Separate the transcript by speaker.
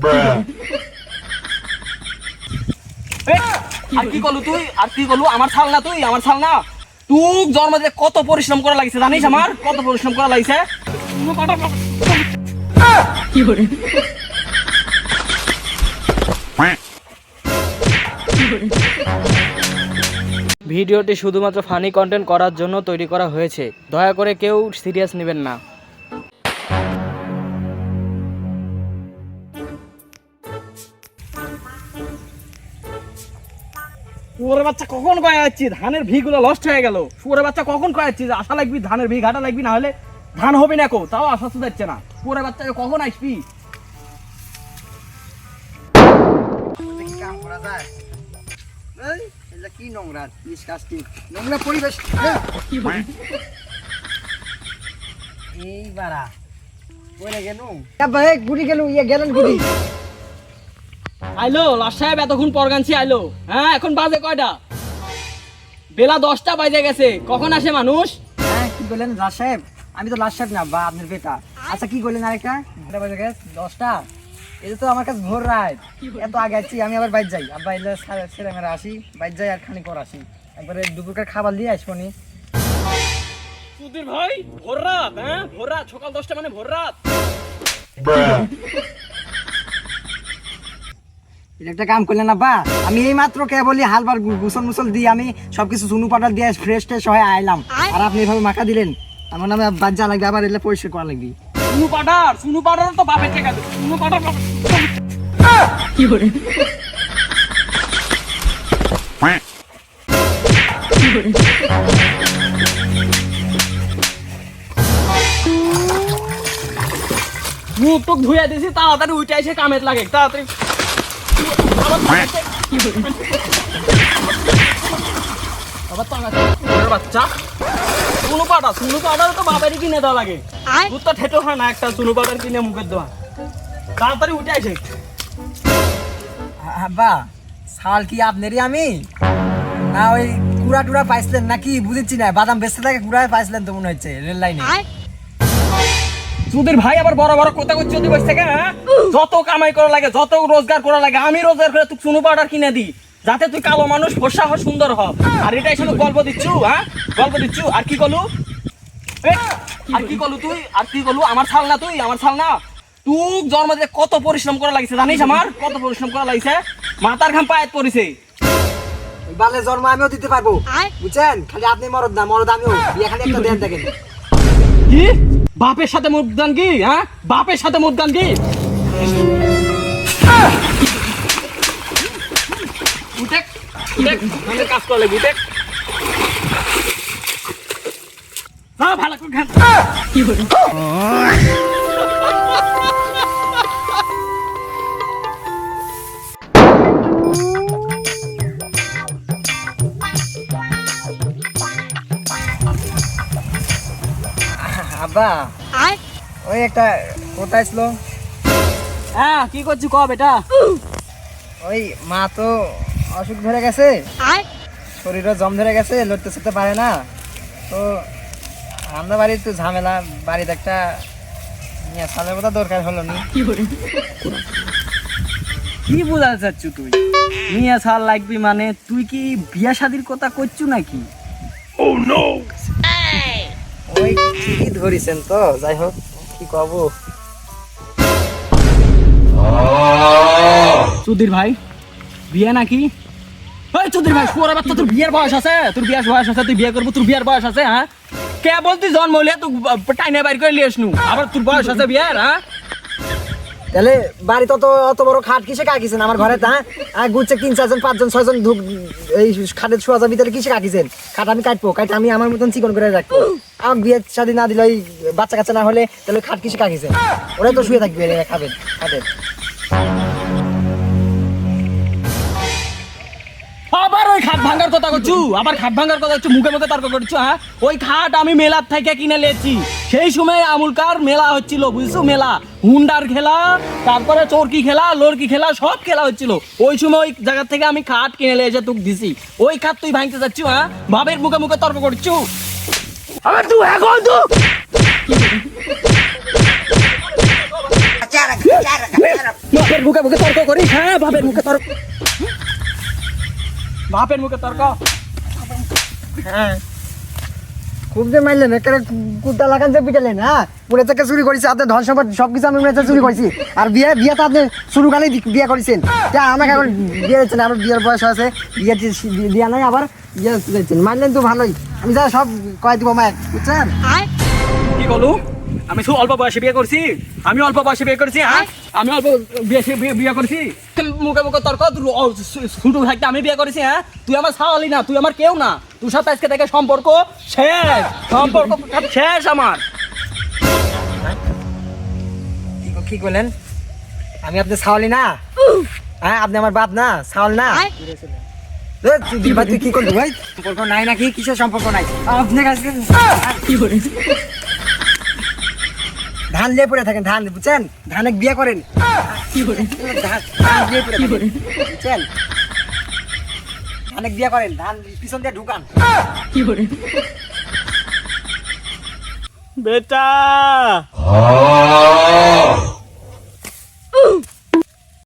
Speaker 1: আর কি করলু তুই? আর কি করলু আমার ছাল না তুই আমার ছাল না। তুই জন্ম দিতে কত পরিশ্রম করা লাগছে জানিস আমার? কত পরিশ্রম করা লাগছে?
Speaker 2: ভিডিওটি শুধুমাত্র ফানি কন্টেন্ট করার জন্য তৈরি করা হয়েছে। দয়া করে কেউ সিরিয়াস নেবেন না।
Speaker 1: শুয়োরের বাচ্চা কখন কয়ে যাচ্ছি? ধানের ভিগুলো লস্ট হয়ে গেল। শুয়োরের বাচ্চা কখন কয়ে যাচ্ছি আশা লাগবি, ধানের ভি ঘাটা লাগবি, না হলে ধান হবে না কো। তাও আশা তো যাচ্ছে না। শুয়োরের বাচ্চা কখন আসবি?
Speaker 3: কি নোংরা? ডিসকাস্টিং নোংরা পরিবেশ। এই বাড়া পড়ে গেল গুড়ি গেল ইয়ে গেলেন গুড়ি
Speaker 1: আইলো লাস্ট সাহেব এতক্ষণ পর গানছি আইলো। হ্যাঁ এখন বাজে কয়টা? বেলা দশটা বাজে গেছে। কখন আসে মানুষ?
Speaker 3: হ্যাঁ কি বললেন লাল সাহেব? আমি তো লাল সাহেব না বা আপনার বেটা। আচ্ছা কি করলেন আরেকটা? এটা বাজে গেছে দশটা? এটা তো আমার কাছে ভোর রাত। এত আগে আছি আমি আবার বাইর যাই। আব্বা এলে ছেলে মেয়েরা আসি বাইর যাই আর খানিক পর আসি। একবারে দুপুরকার খাবার দিয়ে আসব নি।
Speaker 1: সুধীর ভাই ভোর রাত হ্যাঁ? ভোর রাত সকাল দশটা মানে ভোর রাত।
Speaker 3: এটা একটা কাম করলেন না বা আমি এই মাত্র কেবলই হালবার গুসল মুসল দিয়ে আমি সবকিছু সুনু পাটার দিয়ে ফ্রেশ ট্রেশ হয়ে আইলাম। আর আপনি এভাবে মাখা দিলেন, আমার নামে লাগবে, আবার এলে পরিষ্কার করা লাগবে।
Speaker 1: সুনু পাটার সুনু পাটার তো সুনু পাটার মুখ টুক ধুয়ে দিছি, তাড়াতাড়ি উঠে এসে কামেত লাগে, তাড়াতাড়ি বাচ্চা সুনু পাটা তো বাবারই কিনে দেওয়া লাগে। দুধ তো ঠেটো হয় না একটা সুনু পাটার কিনে মুখের দেওয়া তাড়াতাড়ি উঠে আসে।
Speaker 3: আব্বা শাল কি আপনারই আমি? না ওই কুড়া টুড়া পাইছিলেন নাকি? বুঝেছি না বাদাম বেচতে থাকে কুড়া পাইছিলেন তো মনে হচ্ছে রেল লাইনে।
Speaker 1: তোদের ভাই আবার বড় বড় কথা করছে যদি বসে থাকে যত কামাই করা লাগে যত রোজগার করা লাগে আমি রোজগার করে তুই সুনু পাউডার কিনে দি যাতে তুই কালো মানুষ ফর্সা হ সুন্দর হ। আর এটাই শুধু গল্প দিচ্ছু হ্যাঁ? গল্প দিচ্ছু আর কি করলু এ, আর কি করলু তুই? আর কি করলু আমার ছাল না তুই আমার ছাল না তুই জন্ম দিতে কত পরিশ্রম করা লাগছে জানিস আমার? কত পরিশ্রম করা লাগছে? মাথার ঘাম পায়েত পড়েছে।
Speaker 3: বালে জন্ম আমিও দিতে পারব। বুঝছেন? খালি আপনি মরদ না মরদ আমিও। খালি একটা দেন দেখেন।
Speaker 1: কি? বাপের সাথে মুদ্রান কি হ্যাঁ? বাপের সাথে কি? উঠেক উঠেক আমাদের কাজ করলে বুটেক হ্যাঁ ভালো কি বলি
Speaker 3: আব্বা। ওই একটা কোথায় ছিল।
Speaker 1: হ্যাঁ কি করছি ক বেটা
Speaker 3: ওই মা তো অসুখ ধরে গেছে। শরীরও জম ধরে গেছে লড়তে চড়তে পারে না। তো আমরা বাড়ির একটু ঝামেলা বাড়িতে একটা নিয়ে সালের কথা দরকার হলো নি।
Speaker 1: কি বোঝাতে চাচ্ছ তুই? মিয়া সাল লাগবি মানে তুই কি বিয়া শাদির কথা করছু নাকি?
Speaker 3: ওই ঠিকই ধরিছেন তো, যাই হোক, কি কব?
Speaker 1: চুদির ভাই, বিয়ে নাকি? ওই চুদির ভাই পুরো বাচ্চা তোর বিয়ের বয়স আছে, তোর বিয়ের বয়স আছে, তুই বিয়ে করব, তোর বিয়ের বয়স আছে হ্যাঁ? কে বলতি জন্ম হলে তুই টাইনে বাইর করে লিয়েস নু আবার তোর বয়স আছে বিয়ের হ্যাঁ?
Speaker 3: তাহলে বাড়িতে অত অত বড় খাট কিসে কাকিছেন? আমার ঘরে তা গুচ্ছে তিন, চারজন, পাঁচজন, ছয়জন ধুক এই খাটের শোয়া যাবি তাহলে কিসে কাকিছেন? খাট আমি কাটবো, কাট আমি আমার মতন চিকন করে রাখব। আমার বিয়ে শাদী না দিলে ওই বাচ্চা কাচ্চা না হলে তাহলে খাট কিসে কাকিছেন? ওরা তো শুয়ে থাকবে খাবেন খাবেন।
Speaker 1: আবার ওই খাট ভাঙার কথা করছু? আবার খাট ভাঙার কথা করছু? মুখে মুখে তর্ক করছু হ্যাঁ? ওই খাট আমি মেলার থেকে কিনে লেছি সেই সময় আমুলকার মেলা হচ্ছিল বুঝছ? মেলা। হুন্ডার খেলা তারপরে চোরকি খেলা লোরকি খেলা সব খেলা হচ্ছিল। ওই সময় ওই জায়গা থেকে আমি খাট কিনে নিয়ে এসে তোকে দিছি। ওই খাট তুই ভাঙতে যাচ্ছু হ্যাঁ? ভাবের মুখে মুখে তর্ক করছু? আবার তুই এখন তুই বাপের মুখে মুখে তর্ক করিস হ্যাঁ? বাপের মুখে তর্ক বাপের মুখে তর্ক।
Speaker 3: হ্যাঁ। খুব যে মারলেন একটা কুত্তা লাগান যে পিটালেন হ্যাঁ? পুরে থেকে চুরি করেছি আপনার ধন সম্পদ সব কিছু আমি হচ্ছে চুরি করেছি। আর বিয়ে বিয়ে তো আপনি শুরু কালেই বিয়ে করেছেন। তা আমাকে এখন বিয়ে দিচ্ছেন আমার বিয়ের বয়স আছে বিয়ে দিয়া নাই আবার বিয়ে দিচ্ছেন মানলেন তো ভালোই। আমি যা সব কয় দিব মায়ের বুঝছেন?
Speaker 1: কি বলু আমি শুধু অল্প বয়সে বিয়ে করছি। আমি অল্প বয়সে বিয়ে করছি হ্যাঁ? আমি অল্প বয়সে বিয়ে করছি। মুখে মুখে তর্ক তুই অ- ছু- থাকতে আমি বিয়ে করেছি হ্যাঁ? তুই আমার সাওয়ালি না তুই আমার কেউ না। তুই সাথে আজকে থেকে সম্পর্ক শেষ। সম্পর্ক শেষ আমার।
Speaker 3: কি- করলেন? আমি আপনার সাওয়ালি না? হ্যাঁ আপনি আমার বাপ না সাওয়াল না? তুই কি করলি ভাই? সম্পর্ক নাই নাকি? কিসের সম্পর্ক নাই? আপনার কাছে
Speaker 1: কি করে
Speaker 3: ধান নিয়ে পড়ে থাকেন ধান বুঝছেন? ধানে বিয়ে করেন। বুঝছেন? ধানে বিয়ে করেন ধান পিছন দিয়ে ঢুকান।
Speaker 1: কি করে বেটা!